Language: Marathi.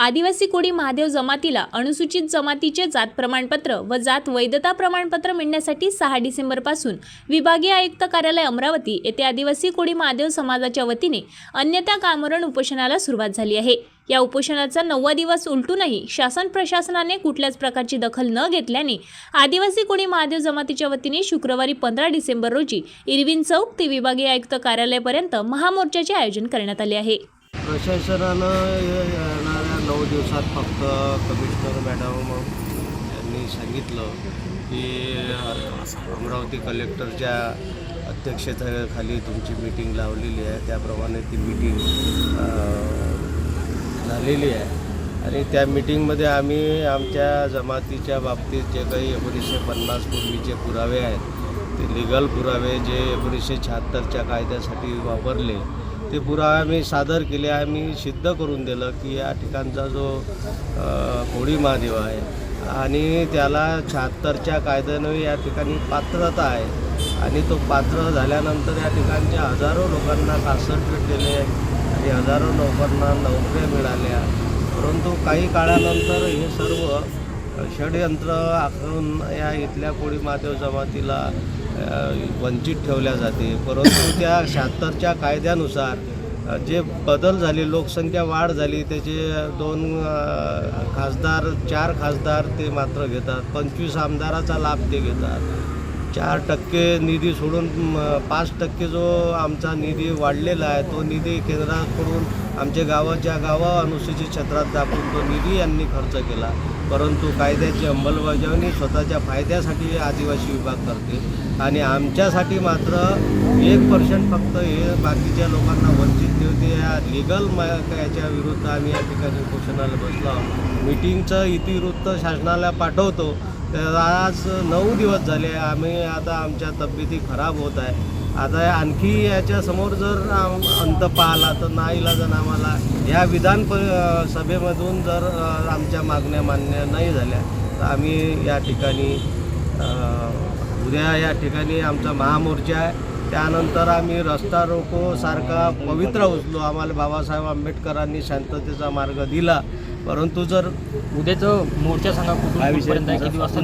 आदिवासी कोळी महादेव जमातीला अनुसूचित जमातीचे जात प्रमाणपत्र व जात वैधता प्रमाणपत्र मिळण्यासाठी सहा डिसेंबरपासून विभागीय आयुक्त कार्यालय अमरावती येथे आदिवासी कोळी महादेव समाजाच्या वतीने अन्यथा कामरण उपोषणाला सुरुवात झाली आहे. या उपोषणाचा नववा दिवस उलटूनही शासन प्रशासनाने कुठल्याच प्रकारची दखल न घेतल्याने आदिवासी कोळी महादेव जमातीच्या वतीने शुक्रवारी पंधरा डिसेंबर रोजी इरविन चौक ते विभागीय आयुक्त कार्यालयापर्यंत महामोर्चाचे आयोजन करण्यात आले आहे. प्रशासनानं नऊ दिवसात फक्त कमिशनर मॅडम यांनी सांगितलं की अमरावती कलेक्टरच्या अध्यक्षतेखाली तुमची मीटिंग लावलेली आहे. त्याप्रमाणे ती मीटिंग झालेली आहे. आणि त्या मीटिंगमध्ये आम्ही आमच्या जमातीच्या बाबतीत जे काही एकोणीसशे पन्नास पूर्वीचे पुरावे आहेत ते लिगल पुरावे जे एकोणीसशे शहात्तरच्या कायद्यासाठी वापरले ते पुरावे आम्ही सादर केले आम्ही सिद्ध करून दिलं की या ठिकाणचा जो कोळी महादेव आहे आणि त्याला शहात्तरच्या कायद्यानं या ठिकाणी पात्रता आहे आणि तो पात्र झाल्यानंतर या ठिकाणच्या हजारो लोकांना कासट दिले आणि हजारो लोकांना नोकऱ्या मिळाल्या. परंतु काही काळानंतर हे सर्व षडयंत्र आखून या इथल्या कोळी महादेव जमातीला वंचित ठेवल्या जाते. परंतु त्या शहात्तरच्या कायद्यानुसार जे बदल झाले लोकसंख्या वाढ झाली त्याचे दोन खासदार चार खासदार ते मात्र घेतात. पंचवीस आमदाराचा लाभ ते घेतात. चार टक्के निधी सोडून पाच टक्के जो आमचा निधी वाढलेला आहे तो निधी केंद्राकडून आमच्या गावाच्या गावा अनुसूचित क्षेत्रात दाखवून तो निधी यांनी खर्च केला. परंतु कायद्याची अंमलबजावणी स्वतःच्या फायद्यासाठी आदिवासी विभाग करते. आणि आमच्यासाठी मात्र एक पर्सेंट फक्त हे बाकीच्या लोकांना वंचित ठेवते. या लिगल याच्या विरुद्ध आम्ही या ठिकाणी उपोषणाला बसलो आहोत. मीटिंगचं इतिवृत्त शासनाला पाठवतो. तर आज नऊ दिवस झाले. आम्ही आता आमच्या तब्येती खराब होत आहे. आता आणखी याच्यासमोर जर अंत पाहिला तर नाईलाजन आम्हाला या विधान प सभेमधून जर आमच्या मागण्या मान्य नाही झाल्या. तर आम्ही या ठिकाणी उद्या या ठिकाणी आमचा महामोर्चा आहे. त्यानंतर आम्ही रस्ता रोको सारखा पवित्र उचलो. आम्हाला बाबासाहेब आंबेडकरांनी शांततेचा मार्ग दिला. परंतु जर उद्याचं मोर्चा सांगा कुठून किती वाजता